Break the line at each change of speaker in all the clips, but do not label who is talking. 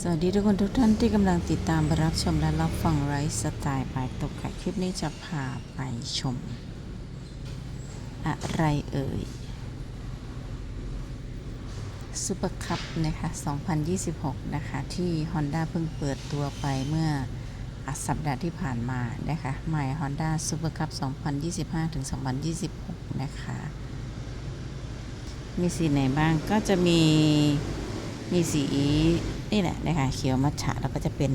สวัสดีทุกคนทุกท่านที่กำลังติดตามรับชมและรับฟังไลฟ์สไตล์ปายตกไข่คลิปนี้จะพาไปชม อะไรเอ่ยซูเปอร์คัพนะคะ 2026 นะคะ ที่ Honda เพิ่งเปิดตัวไปเมื่ออสัปดาห์ที่ผ่านมานะคะใหม่ Honda Super Cup 2025 ถึง 2026 นะคะ มีสีไหนบ้างก็จะมีมีสี นี่แหละนะคะเขียวมัทฉะแล้วก็จะเป็น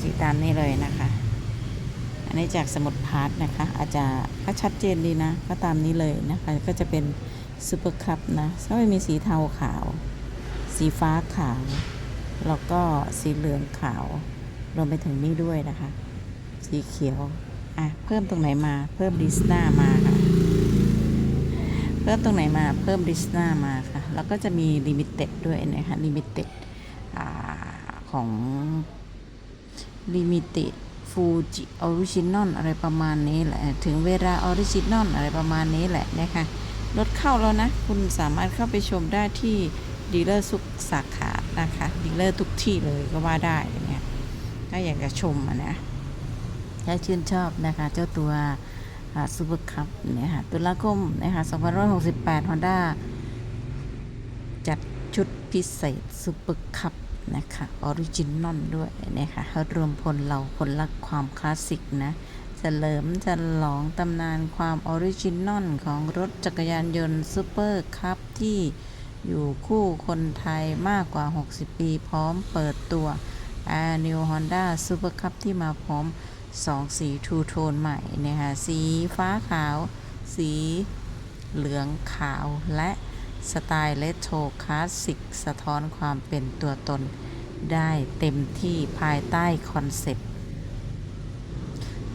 สีตามนี่เลยนะคะ อันนี้จากสมุดพาร์ทนะคะ อาจจะก็ชัดเจนดีนะ ก็ตามนี้เลยนะคะ ก็จะเป็นซูเปอร์คัพนะก็จะมีสีเทาขาว สีฟ้าขาว แล้วก็สีเหลืองขาว รวมไปถึงนี่ด้วยนะคะ สีเขียว อะ เพิ่มตรงไหนมา เพิ่มดิสนามาค่ะ พิ่มตรงไหนมาเพิ่มดิสนามาค่ะ แล้วก็จะมีลิมิเต็ดด้วยนะคะลิมิเต็ดของลิมิเต็ดฟูจิออริจินอลอะไรประมาณนี้แหละ ถึงเวลาออริจินอลอะไรประมาณนี้แหละนะคะรถเข้าแล้วนะ คุณสามารถเข้าไปชมได้ที่ดีลเลอร์ทุกสาขานะคะดีลเลอร์ทุกที่เลยก็ว่าได้เนี่ยถ้าอยากจะชมอะนะถ้าชื่นชอบนะคะ เจ้าตัว ซูเปอร์คัพเนี่ยค่ะตุลาคมนะคะ2568 Honda จัดชุดพิเศษซูเปอร์คัพนะคะออริจินอลด้วยนะคะรวมพลเราคนรักความคลาสสิกนะเฉลิมฉลองตำนานความออริจินอลของรถจักรยานยนต์ซูเปอร์คัพที่อยู่คู่คนไทยมากกว่า 60 ปีพร้อมเปิดตัว Air New Honda Super Cup ที่มาพร้อม สองสีทูโทนใหม่นะคะสีฟ้าขาว สีเหลืองขาวและสไตล์เลโทรคลาสสิกสะท้อนความเป็นตัวตนได้เต็มที่ภายใต้คอนเซปต์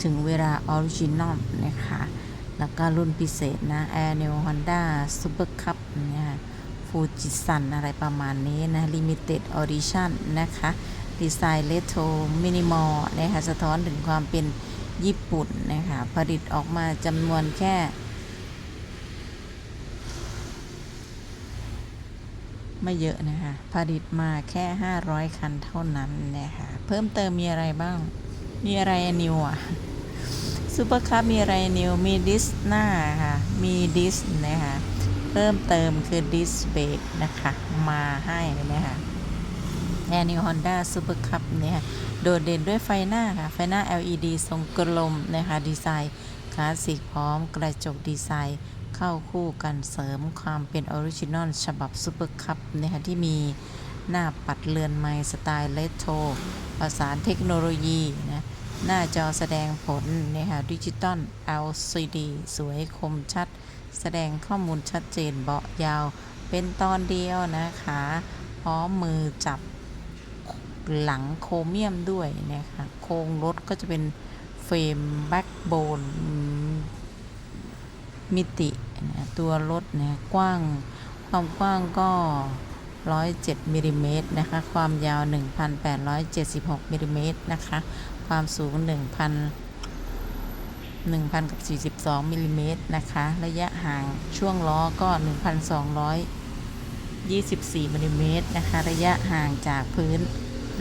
ถึงเวลาออริจินอลนะคะ แล้วก็รุ่นพิเศษนะ Air New Honda Super Cup เนี่ยฟูจิซันอะไรประมาณนี้นะ Limited Edition นะคะ ดีไซน์เลโทมินิมอลนะคะสะท้อนถึงความเป็นญี่ปุ่นนะคะผลิตออกมาจำนวนแค่ ไม่เยอะนะคะผลิตมาแค่ 500 คันเท่านั้นนะคะเพิ่มเติมมีอะไรบ้าง มีอะไรนิวอะซูเปอร์คัพมีอะไรนิวมีดิสหน้าค่ะ มีดิสนะคะเพิ่มเติมคือดิสเบรกนะคะ มาให้นะคะ แอร์นิวฮอนด้าซูเปอร์คัพเนี่ยโดดเด่นด้วยไฟหน้าค่ะ ไฟหน้า LED ทรงกลมนะคะดีไซน์คลาสสิกพร้อมกระจกดีไซน์เข้าคู่กันเสริมความเป็นออริจินอลฉบับซูเปอร์คัพนะคะที่มีหน้าปัดเรือนไม้สไตล์เลโทรประสานเทคโนโลยีนะหน้าจอแสดงผลนะคะดิจิตอล LCD สวยคมชัด แสดงข้อมูลชัดเจนเบาะยาว เป็นตอนเดียวนะคะพร้อมมือจับ หลังโครเมียมด้วยนะคะโครงรถก็จะเป็นเฟรมแบ็กโบนมิตินะตัวรถเนี่ยกว้างความกว้างก็ 107มิลลิเมตรนะคะ ความยาว 1,876มิลลิเมตรนะคะ ความสูง 1,000 1,000กับ 42มิลลิเมตรนะคะ ระยะห่างช่วงล้อก็ 1,224มิลลิเมตรนะคะ ระยะห่างจากพื้น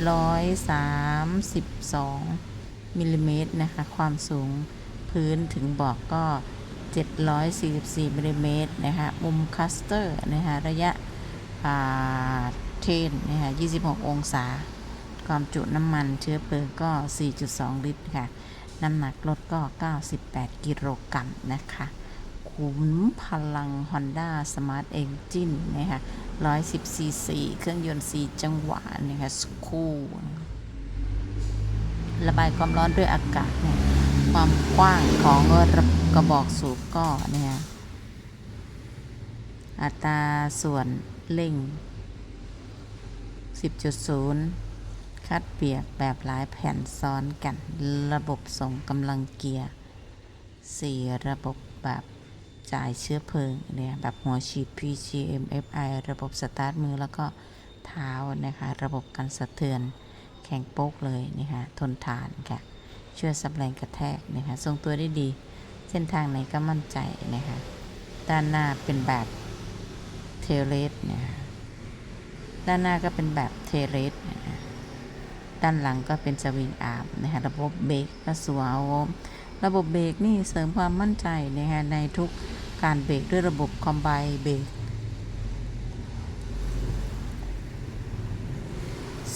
132มิลลิเมตรนะคะ ความสูงพื้นถึงบอกก็ 744มิลลิเมตรนะคะ มุมคัสเตอร์นะคะระยะเทนนะคะ26 องศา ความจุน้ำมันเชื้อเพลิงก็ 4.2 ลิตรค่ะ น้ำหนักรถก็ 98 กิโลกรัมนะคะ ขุมพลัง Honda Smart Engine นะคะ 110 cc เครื่องยนต์ 4 จังหวะนะคะสคูระบายความร้อนด้วยอากาศเนี่ยความกว้างของกระบอกสูบก็เนี่ยอัตราส่วนเร่ง 10.0 คัดเปียกแบบหลายแผ่นซ้อนกัน ระบบส่งกำลังเกียร์ 4 ระบบแบบ จ่ายเชื้อเพลิงเนี่ยแบบหัวฉีด PGM FI ระบบสตาร์ทมือแล้วก็เท้านะคะ ระบบกันสะเทือน แข็งโป๊กเลยนะคะทนทานค่ะ ช่วยซับแรงกระแทกนะคะทรงตัวได้ดี เส้นทางไหนก็มั่นใจนะคะ ด้านหน้าเป็นแบบเทเลสเนี่ยด้านหน้าก็เป็นแบบเทเลสนี่ยนะด้านหลังก็เป็นสวิงอาร์มนะคะระบบเบรกก็สวม ระบบเบรกนี่เสริมความมั่นใจนะคะในทุกการเบรกด้วยระบบคอมไบเบรก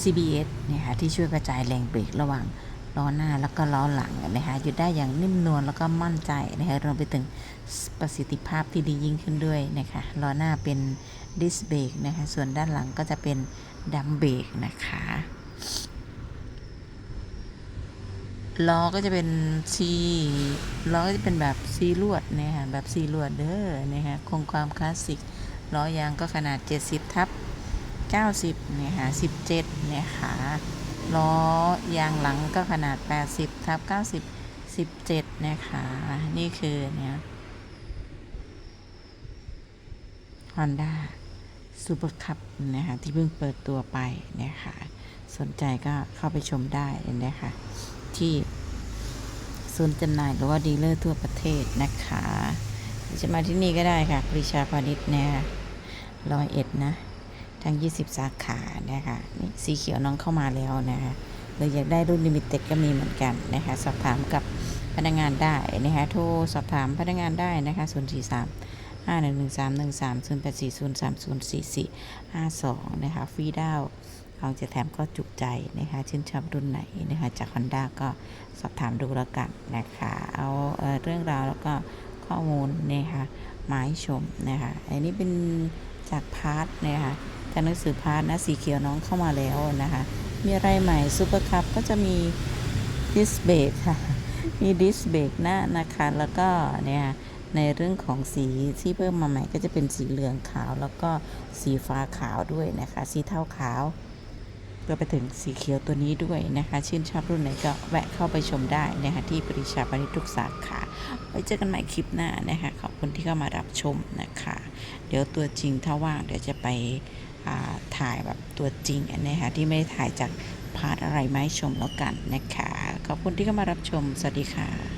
CBS นะคะที่ช่วยกระจายแรงเบรกระหว่างล้อหน้าแล้วก็ล้อหลังนะคะหยุดได้อย่างนิ่มนวลแล้วก็มั่นใจนะคะรวมไปถึงประสิทธิภาพที่ดียิ่งขึ้นด้วยนะคะล้อหน้าเป็นดิสเบรกนะคะส่วนด้านหลังก็จะเป็นดัมเบรกนะคะ ล้อก็จะเป็นซีล้อก็จะเป็นแบบซีลวดนะคะแบบซีลวดเด้อเนะคะคงความคลาสสิกล้อยางก็ขนาด 70 ทับ 90เนี่ยค่ะ17เนี่ยค่ะล้อยางหลังก็ขนาด 80 ทับ 90 17นะคะนี่คือเนี่ย Honda Super Cup นะคะที่เพิ่งเปิดตัวไปนะคะสนใจก็เข้าไปชมได้นะคะ ที่ศูนย์จำหน่ายหรือว่าดีลเลอร์ทั่วประเทศนะคะหรือจะมาที่นี่ก็ได้ค่ะปริชาพาณิชย์เนี่ยร้อยเอ็ดนะ ทั้ง 20 สาขานะคะนี่สีเขียวน้องเข้ามาแล้วนะคะหรืออยากได้รุ่นลิมิเต็ดก็มีเหมือนกันนะคะสอบถามกับพนักงานได้นะคะโทรสอบถามพนักงานได้นะคะ0 4 3 5 1 1 3 1 3 0 8 4 0 3 0 4 4 5 2นะคะฟรีดาว ของจะแถมก็จุใจนะคะชื่นชอบรุ่นไหนนะคะจาก Honda ก็สอบถามดูแล้วกันนะคะเอาเอ่อเรื่องราวแล้วก็ข้อมูลนะคะมาให้ชมนะคะอันนี้เป็นจากพาร์ทนะคะจากหนังสือพาร์ทนะสีเขียวน้องเข้ามาแล้วนะคะมีอะไรใหม่ซูเปอร์คัพก็จะมีดิสเบรกค่ะมีดิสเบรกหน้านะคะแล้วก็เนี่ยในเรื่องของสีที่เพิ่มมาใหม่ก็จะเป็นสีเหลืองขาว แล้วก็สีฟ้าขาวด้วยนะคะ สีเทาขาว ก็ไปถึงสีเขียวตัวนี้ด้วยนะคะ ชื่นชอบรุ่นไหนก็แวะเข้าไปชมได้นะคะที่ปริชาปริทุกสาขา ไว้เจอกันใหม่คลิปหน้านะคะขอบคุณที่เข้ามารับชมนะคะ เดี๋ยวตัวจริงถ้าว่างเดี๋ยวจะไปถ่ายแบบตัวจริงนนี้ค่ะที่ไม่ได้ถ่ายจากพาร์ทอะไรมาให้ชมแล้วกันนะคะขอบคุณที่เข้ามารับชม สวัสดีค่ะ